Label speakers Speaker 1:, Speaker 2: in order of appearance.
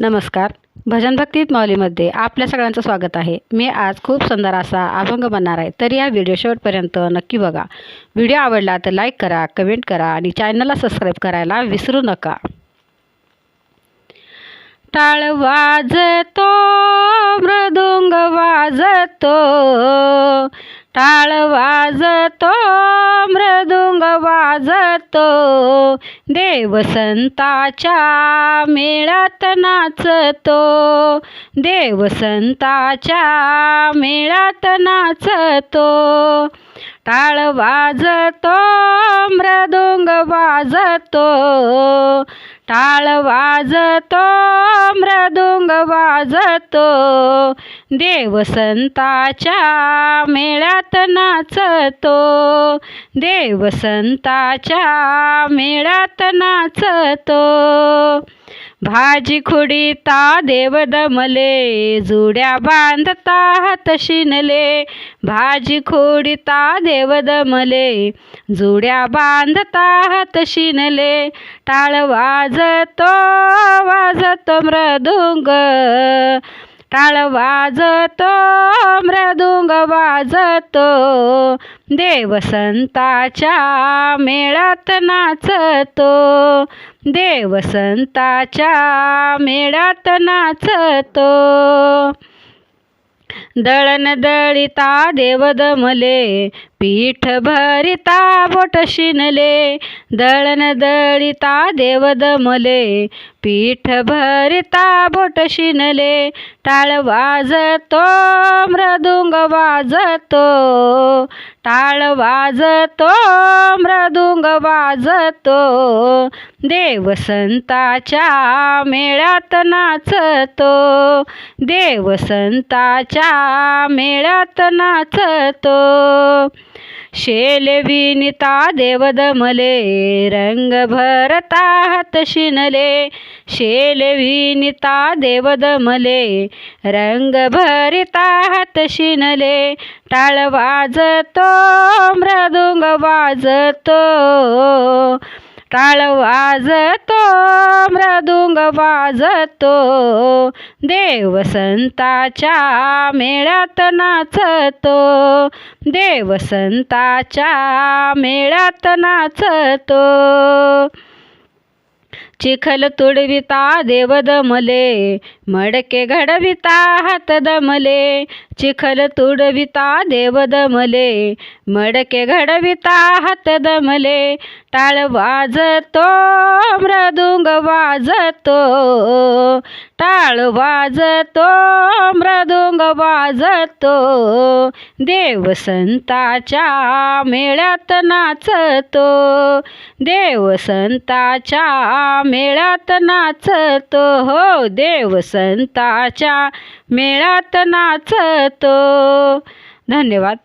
Speaker 1: नमस्कार. भजन भक्तीत माऊलीमध्ये आपल्या सगळ्यांचं स्वागत आहे. मी आज खूप सुंदर असा अभंग बनणार आहे. तर या व्हिडिओ शेवटपर्यंत नक्की बघा. व्हिडिओ आवडला तर लाईक करा कमेंट करा आणि चॅनलला सबस्क्राईब करायला विसरू नका. टाळ वाजतो मृदुंग वाजतो. टाळ वाजतो मृदुंग वाजतो. देव संताच्या मेळात नाचतो. देव संताच्या मेळात नाचतो. टाळ वाजतो मृदुंग वाजतो. टाळ वाजतो मृदुंग वाजतो. देव संताच्या मेळ्यात नाचतो. देव संताच्या मेळ्यात नाचतो. भाजी खुडीता देव दमले जुड्या बांधता हात शिनले भाजी खोडीता देव दमले जुड्या बांधता हात शिनले टाळ वाजतो वाजतो मृदुंग. टाळ वाजतो मृदुंग वाजतो. देवसंताच्या मेळात नाचतो. देवसंताच्या मेळात नाचतो. दळण दळिता देव दमले पीठ भरिता बोट शिनले. दळण दळिता देव दमले पीठ भरिता बोट शिनले. टाळ वाजतो मृदुंग वाजतो. टाळ वाजतो मृदुंग वाजतो. देव संताच्या मेळ्यात नाचतो. देव संताच्या मेळ्यात नाचतो. शेल विनिता देव रंग भरता हात शिनले. शेल विनिता देव रंग भरिता हात शिनले. टाळ वाजतो मृदुंग वाजतो. टाळ वाजतो मृदुंग वाजतो. देव संताच्या मेळ्यात नाचतो. देव संताच्या मेळ्यात नाचतो. चिखल तुडविता देव दमले मडके घडविता हात दमले चिखल तुडविता देव दमले मडके घडविता हात दमले टाळ वाजतो मृदुंग वाजतो टाळ वाजतो मृदुंग वाजतो. देव संताच्या मेळ्यात नाचतो. देव संताच्या मेळ्यात नाचतो. हो देव संताच्या मेळ्यात नाचतो. धन्यवाद.